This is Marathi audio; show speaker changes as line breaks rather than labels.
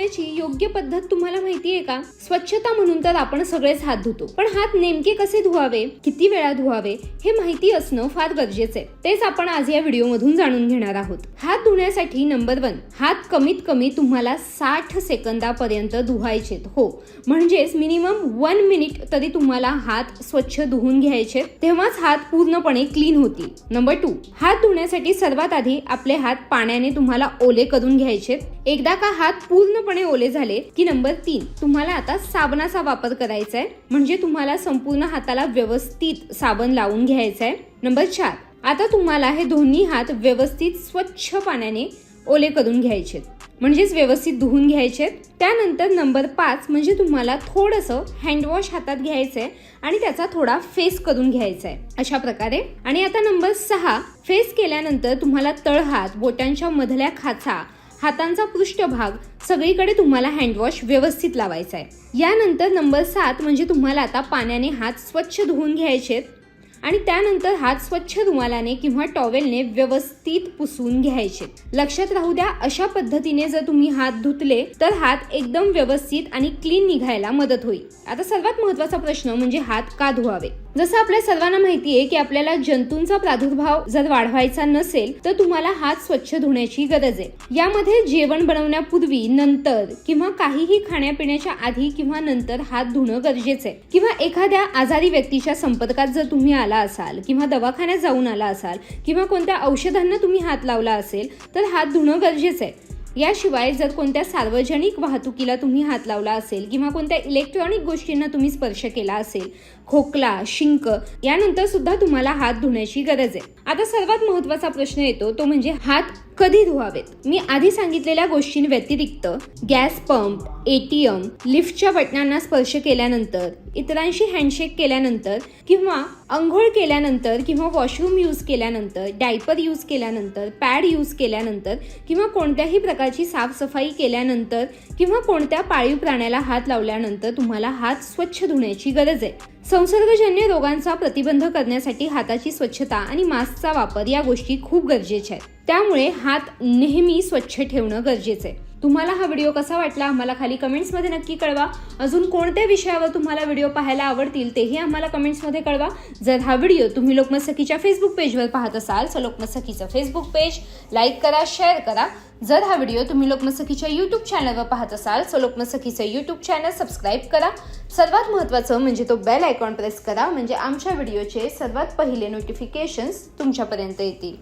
धुण्याची योग्य पद्धत तुम्हाला माहिती आहे का? स्वच्छता म्हणून तर आपण सगळेच हात धुतो. पण हात नेमके कसे धुवावे? किती वेळा धुवावे? हे माहिती असणं फार गरजेचं आहे तेच आपण आज या व्हिडिओमधून जाणून घेणार आहोत. हात धुण्यासाठी नंबर वन हात कमीत कमी तुम्हाला साठ सेकंदापर्यंत धुवायचेत. हो. म्हणजेच मिनिमम वन मिनिट तरी तुम्हाला हात स्वच्छ धुवून घ्यायचे. तेव्हाच हात पूर्णपणे क्लीन होतील. नंबर टू हात धुण्यासाठी सर्वात आधी आपले हात पाण्याने तुम्हाला ओले करून घ्यायचे. एकदा का हात पूर्णपणे ओले झाले की नंबर तीन तुम्हाला आता साबणाचा वापर करायचा आहे म्हणजे तुम्हाला संपूर्ण हाताला व्यवस्थित साबण लावून घ्यायचा आहे नंबर चार आता तुम्हाला हे दोन्ही हात व्यवस्थित स्वच्छ पाण्याने ओले करून घ्यायचे म्हणजेच व्यवस्थित धुवून घ्यायचे त्यानंतर नंबर पाच म्हणजे तुम्हाला थोडंसं हँडवॉश हातात घ्यायचंय आणि त्याचा थोडा फेस करून घ्यायचा आहे अशा प्रकारे. आणि आता नंबर सहा फेस केल्यानंतर तुम्हाला तळहात बोटांच्या मधल्या खाचा हातांचा पृष्ठभाग सगळीकडे तुम्हाला हँडवॉश व्यवस्थित लावायचा आहे. यानंतर नंबर सात म्हणजे तुम्हाला आता पाण्याने हात स्वच्छ धुवून घ्यायचेत आणि त्यानंतर हात स्वच्छ रुमालाने किंवा टॉवेलने व्यवस्थित पुसून घ्यायचे लक्षात राहू द्या अशा पद्धतीने जर तुम्ही हात धुतले तर हात एकदम व्यवस्थित आणि क्लीन निघायला मदत होईल. आता सर्वात महत्त्वाचा प्रश्न म्हणजे हात का धुवावे? जसं आपल्या सर्वांना माहिती आहे की आपल्याला जंतूंचा प्रादुर्भाव जर वाढवायचा नसेल तर तुम्हाला हात स्वच्छ धुण्याची गरज आहे. यामध्ये जेवण बनवण्यापूर्वी नंतर किंवा काहीही खाण्यापिण्याच्या आधी किंवा नंतर हात धुणं गरजेचं आहे. किंवा एखाद्या आजारी व्यक्तीच्या संपर्कात जर तुम्ही आला असाल किंवा दवाखान्यात जाऊन आला असाल किंवा कोणत्या औषधांना तुम्ही हात लावला असेल तर हात धुणं गरजेचं आहे. याशिवाय जर कोणत्या सार्वजनिक वाहतुकीला तुम्ही हात लावला असेल किंवा कोणत्या इलेक्ट्रॉनिक गोष्टींना तुम्ही स्पर्श केला असेल खोकला शिंक यानंतर सुद्धा तुम्हाला हात धुण्याची गरज आहे. आता सर्वात महत्त्वाचा प्रश्न येतो तो म्हणजे हात कधी धुवावेत? मी आधी सांगितलेल्या गोष्टींव्यतिरिक्त गॅस पंप एटीएम लिफ्टच्या बटनांना स्पर्श केल्यानंतर इतरांशी हँडशेक केल्यानंतर किंवा अंघोळ केल्यानंतर किंवा वॉशरूम यूज केल्यानंतर डायपर यूज केल्यानंतर पॅड यूज केल्यानंतर किंवा कोणत्याही प्रकारची साफसफाई केल्यानंतर किंवा कोणत्या पाळीव प्राण्याला हात लावल्यानंतर तुम्हाला हात स्वच्छ धुण्याची गरज आहे. संसर्गजन्य रोगांचा प्रतिबंध करण्यासाठी हाताची स्वच्छता आणि मास्कचा वापर या गोष्टी खूप गरजेच्या आहेत. त्यामुळे हात नेहमी स्वच्छ ठेवणं गरजेचं आहे. तुम्हाला हा व्हिडिओ कसा वाटला आम्हाला खाली कमेंट्समध्ये नक्की कळवा. अजून कोणत्या विषयावर तुम्हाला व्हिडिओ पाहायला आवडतील तेही आम्हाला कमेंट्समध्ये कळवा. जर हा व्हिडिओ तुम्ही लोकमत सखीच्या फेसबुक पेजवर पाहत असाल तर लोकमत सखीचं फेसबुक पेज लाईक करा शेअर करा. जर हा व्हिडिओ तुम्ही लोकमत सखीच्या यूट्यूब चॅनलवर पाहत असाल तर लोकमत सखीचं यूट्यूब चॅनल सबस्क्राईब करा. सर्वात महत्त्वाचं म्हणजे तो बेल आयकॉन प्रेस करा म्हणजे आमच्या व्हिडिओचे सर्वात पहिले नोटिफिकेशन्स तुमच्यापर्यंत येतील.